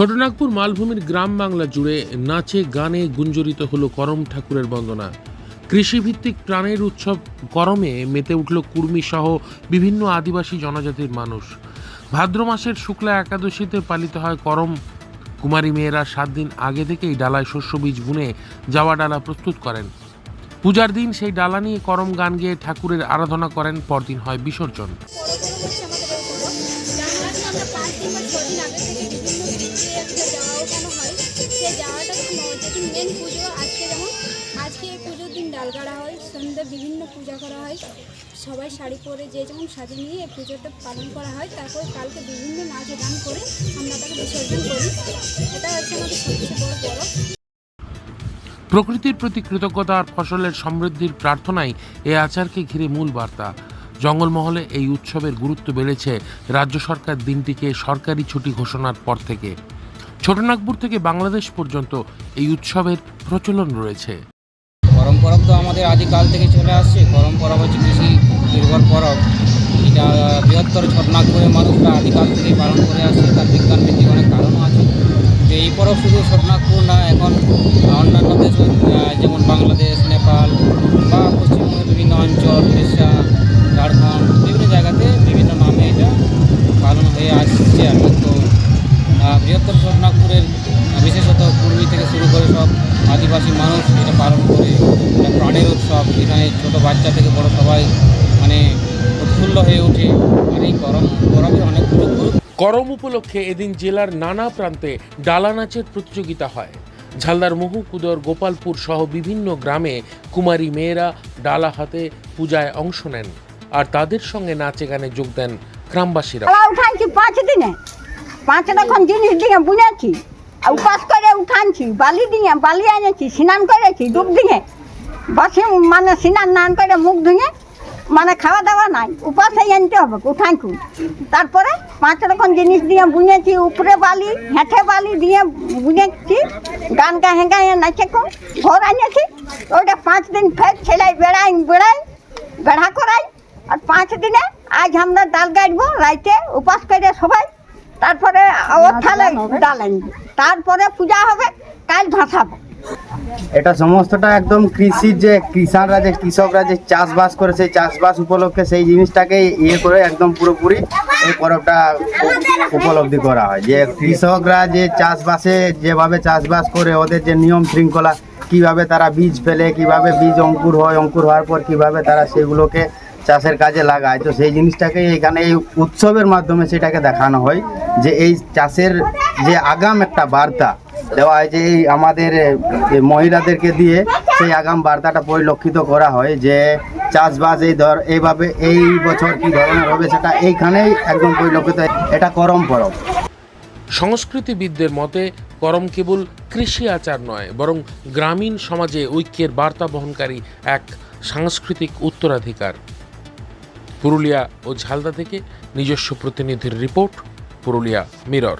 ছোটনাগপুর মালভূমির গ্রাম বাংলা জুড়ে নাচে, গানে গুঞ্জরিত হলো করম ঠাকুরের বন্দনা। কৃষিভিত্তিক প্রাণের উৎসব করমে মেতে উঠল কুর্মি সহ বিভিন্ন আদিবাসী জনজাতির মানুষ। ভাদ্র মাসের শুক্লা একাদশীতে পালিত হয় করম। কুমারী মেয়েরা সাত দিন আগে থেকেই ডালায় শস্য বীজ বুনে যাওয়া ডালা প্রস্তুত করেন। পূজার দিন সেই ডালা নিয়ে করম গান গেয়ে ঠাকুরের আরাধনা করেন, পরদিন হয় বিসর্জন। মেন পুজো আজকে যেমন, আজকে এই পুজোর দিন ডাল কাটা হয়, সন্ধ্যে বিভিন্ন পূজা করা হয়। সবাই শাড়ি পরে যে যেমন সাজে নিয়ে এই পুজোটা পালন করা হয়। তারপর কালকে বিভিন্ন নাচ গান করে আমরা তাকে বিসর্জন করি। এটা হচ্ছে আমাদের সবচেয়ে বড় পরব। প্রকৃতির প্রতি কৃতজ্ঞতা আর ফসলের সমৃদ্ধির প্রার্থনাই এ আচারকে ঘিরে মূল বার্তা। জঙ্গলমহলে এই উৎসবের গুরুত্ব বেড়েছে। রাজ্য সরকার দিনটিকে সরকারি ছুটি ঘোষণার পর থেকে। ছোটনাগপুর থেকে বাংলাদেশ পর্যন্ত এই উৎসবের প্রচলন রয়েছে। করম পরব তো আমাদের আদিকাল থেকে চলে আসছে। করম পরব হচ্ছে কৃষি নির্ভর পরব। এটা বৃহত্তর ছটনাগপুরের মানুষরা আদিকাল থেকে পালন করে আসছে। তার বিজ্ঞান ভিত্তিক অনেক কারণও আছে। যে এই পরব শুধু ছটনাগপুর না, এখন অন্যান্য সব আদিবাসী মানুষ এটা পালন করে। এটা প্রাণের উৎসব। এখানে ছোট বাচ্চা থেকে বড় সবাই মানে উৎফুল্ল হয়ে ওঠে। আর এই গরম গরমে অনেকগুলো গ্রুপ করম উপলক্ষে এদিন জেলার নানা প্রান্তে ডালা নাচের প্রতিযোগিতা হয়। ঝালদার মহু কুদর গোপালপুর সহ বিভিন্ন গ্রামে কুমারী মেয়েরা ডালা হাতে পূজায় অংশ নেন। আর তাদের সঙ্গে নাচে গানে যোগ দেন গ্রামবাসীরা। পাঁচ দিনে। পাঁচ রকম জিনিস দিয়ে উপাস করে উঠানছি বালি দিয়ে বালি এনেছি স্নান করেছি ডুব দিয়ে বসে মানে স্নান নান করে মুখ ধুয়ে মানে খাওয়া দাওয়া নাই উপাসে আনতে হবে উঠানছু তারপরে পাঁচ রকম জিনিস দিয়ে বুনেছি উপরে বালি হেঁটে বালি দিয়ে বুনেছি গান গাহে গায়ে নাচে খুব ঘর আনিয়েছি ওটা পাঁচ দিন ফের ছেলাই বেড়াই বেড়াই বেড়া করাই আর পাঁচ দিনে আজ আমরা ডাল গাড়বো রাইতে উপাস করে সবাই তারপরে ওর থালে ডাল আনব তারপরে পূজা হবে, কাল ভাসাবো এটা সমস্তটা একদম কৃষির যে কিষানরা যে কৃষকরা যে চাষবাস করে, সেই চাষবাস উপলক্ষে সেই জিনিসটাকে ইয়ে করে একদম পুরোপুরি এই পরবটা উপলব্ধি করা হয়। যে কৃষকরা যে চাষবাসে যেভাবে চাষবাস করে, ওদের যে নিয়ম শৃঙ্খলা, কীভাবে তারা বীজ ফেলে, কীভাবে বীজ অঙ্কুর হয়, অঙ্কুর হওয়ার পর কীভাবে তারা সেগুলোকে চাষের কাজে লাগায়। তো সেই জিনিসটাকে এখানে এই উৎসবের মাধ্যমে সেটাকে দেখানো হয় যে এই চাষের যে আগাম একটা বার্তা দেওয়া হয় যে এই আমাদের মহিলাদেরকে দিয়ে সেই আগাম বার্তাটা পরিলক্ষিত করা হয় যে চাষবাস এই ধর, এইভাবে এই বছর কি ধরনের হবে সেটা এইখানেই একদম পরিলক্ষিত এটা করম পরব সংস্কৃতিবিদদের মতে, করম কেবল কৃষি আচার নয়, বরং গ্রামীণ সমাজে ঐক্যের বার্তা বহনকারী এক সাংস্কৃতিক উত্তরাধিকার। পুরুলিয়া ও ঝালদা থেকে নিজস্ব প্রতিনিধির রিপোর্ট পুরুলিয়া মিরর।